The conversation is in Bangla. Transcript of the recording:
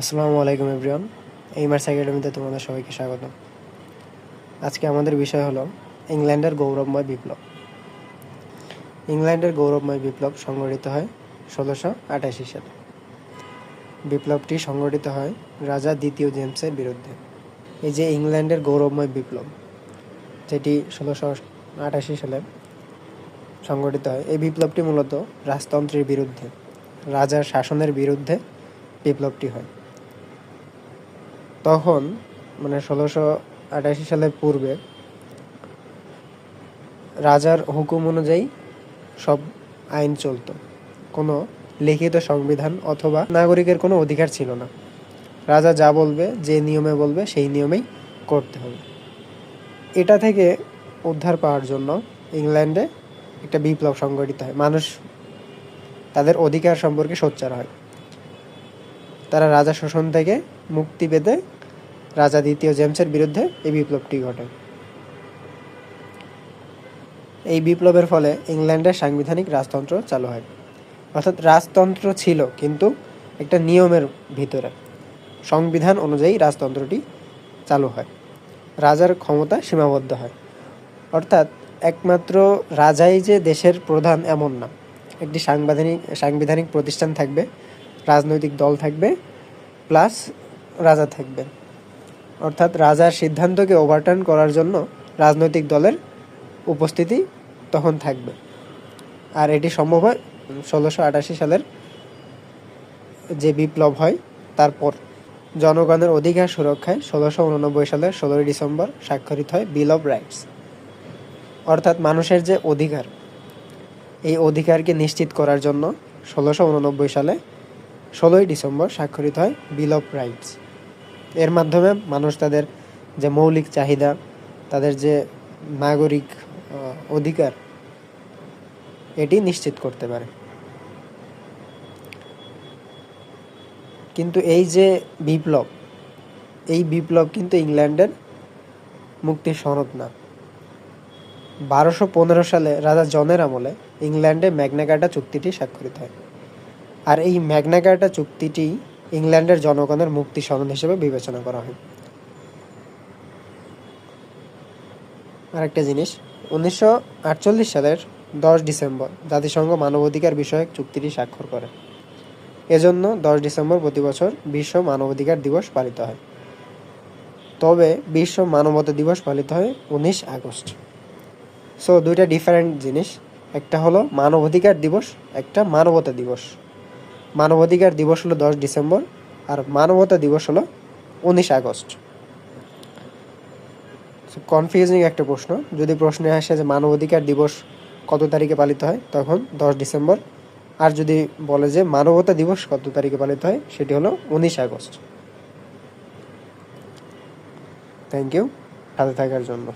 আসসালামু আলাইকুম এভরিওয়ান এই মার্স একাডেমিতে তোমাদের সবাইকে স্বাগত আজকে আমাদের বিষয় হলো ইংল্যান্ডের গৌরবময় বিপ্লব। ইংল্যান্ডের গৌরবময় বিপ্লব সংগঠিত হয় ষোলোশো আটাশি সালে। বিপ্লবটি সংগঠিত হয় রাজা দ্বিতীয় জেমসের বিরুদ্ধে। এই যে ইংল্যান্ডের গৌরবময় বিপ্লব, যেটি ষোলোশো আটাশি সালে সংগঠিত হয়, এই বিপ্লবটি মূলত রাজতন্ত্রের বিরুদ্ধে, রাজার শাসনের বিরুদ্ধে বিপ্লবটি হয়। তখন মানে ষোলোশো আটাশি সালের পূর্বে, রাজার হুকুম অনুযায়ী সব আইন চলতো। কোনো লিখিত সংবিধান অথবা নাগরিকের কোনো অধিকার ছিল না। রাজা যা বলবে, যে নিয়মে বলবে, সেই নিয়মেই করতে হবে। এটা থেকে উদ্ধার পাওয়ার জন্য ইংল্যান্ডে একটা বিপ্লব সংগঠিত হয়। মানুষ তাদের অধিকার সম্পর্কে সোচ্চার হয়। তারা রাজা শোষণ থেকে মুক্তি পেতে রাজা দ্বিতীয় জেমসের বিরুদ্ধে এই বিপ্লবটি ঘটে। এই বিপ্লবের ফলে ইংল্যান্ডের সাংবিধানিক রাজতন্ত্র চালু হয়। অর্থাৎ রাজতন্ত্র ছিল, কিন্তু একটা নিয়মের ভিতরে। সংবিধান অনুযায়ী রাজতন্ত্রটি চালু হয়। রাজার ক্ষমতা সীমাবদ্ধ হয়। অর্থাৎ একমাত্র রাজাই যে দেশের প্রধান এমন না। একটি সাংবিধানিক সাংবিধানিক প্রতিষ্ঠান থাকবে, রাজনৈতিক দল থাকবে, প্লাস রাজা থাকবে অর্থাৎ রাজার সিদ্ধান্তকে ওভারটার্ন করার জন্য রাজনৈতিক দলের উপস্থিতি তখন থাকবে। আর এটি সম্ভব হয় ষোলোশো আটাশি সালের যে বিপ্লব হয়, তারপর জনগণের অধিকার সুরক্ষায় ষোলোশো উননব্বই সালের ষোলোই ডিসেম্বর স্বাক্ষরিত হয় বিল অফ রাইটস অর্থাৎ মানুষের যে অধিকার, এই অধিকারকে নিশ্চিত করার জন্য ষোলোশো উননব্বই সালে ষোলোই ডিসেম্বর স্বাক্ষরিত হয় বিল অফ রাইটস এর মাধ্যমে মানুষ তাদের যে মৌলিক চাহিদা, তাদের যে নাগরিক অধিকার, এটি নিশ্চিত করতে পারে। কিন্তু এই যে বিপ্লব, এই বিপ্লব কিন্তু ইংল্যান্ডের মুক্তির সনদ না। বারোশো পনেরো সালে রাজা জনের আমলে ইংল্যান্ডে ম্যাগনাকাটা চুক্তিটি স্বাক্ষরিত হয়। আর এই ম্যাগনাকাটা চুক্তিটি ইংল্যান্ডের জনগণের মুক্তি সনদ হিসেবে বিবেচনা করা হয়। আরেকটা জিনিস, উনিশশো আটচল্লিশ সালের দশ ডিসেম্বর জাতিসংঘ মানবাধিকার বিষয়ক চুক্তিটি স্বাক্ষর করে। এজন্য দশ ডিসেম্বর প্রতি বছর বিশ্ব মানবাধিকার দিবস পালিত হয়। তবে বিশ্ব মানবতা দিবস পালিত হয় উনিশ আগস্ট। সো দুইটা ডিফারেন্ট জিনিস। একটা হলো মানবাধিকার দিবস, একটা মানবতা দিবস। মানবাধিকার দিবস হলো দশ ডিসেম্বর আর মানবতা দিবস হলো উনিশ আগস্ট। কনফিউজিং একটা প্রশ্ন। যদি প্রশ্নে আসে যে মানবাধিকার দিবস কত তারিখে পালিত হয়, তখন দশ ডিসেম্বর। আর যদি বলে যে মানবতা দিবস কত তারিখে পালিত হয়, সেটি হলো উনিশ আগস্ট। থ্যাংক ইউ সাথে থাকার জন্য।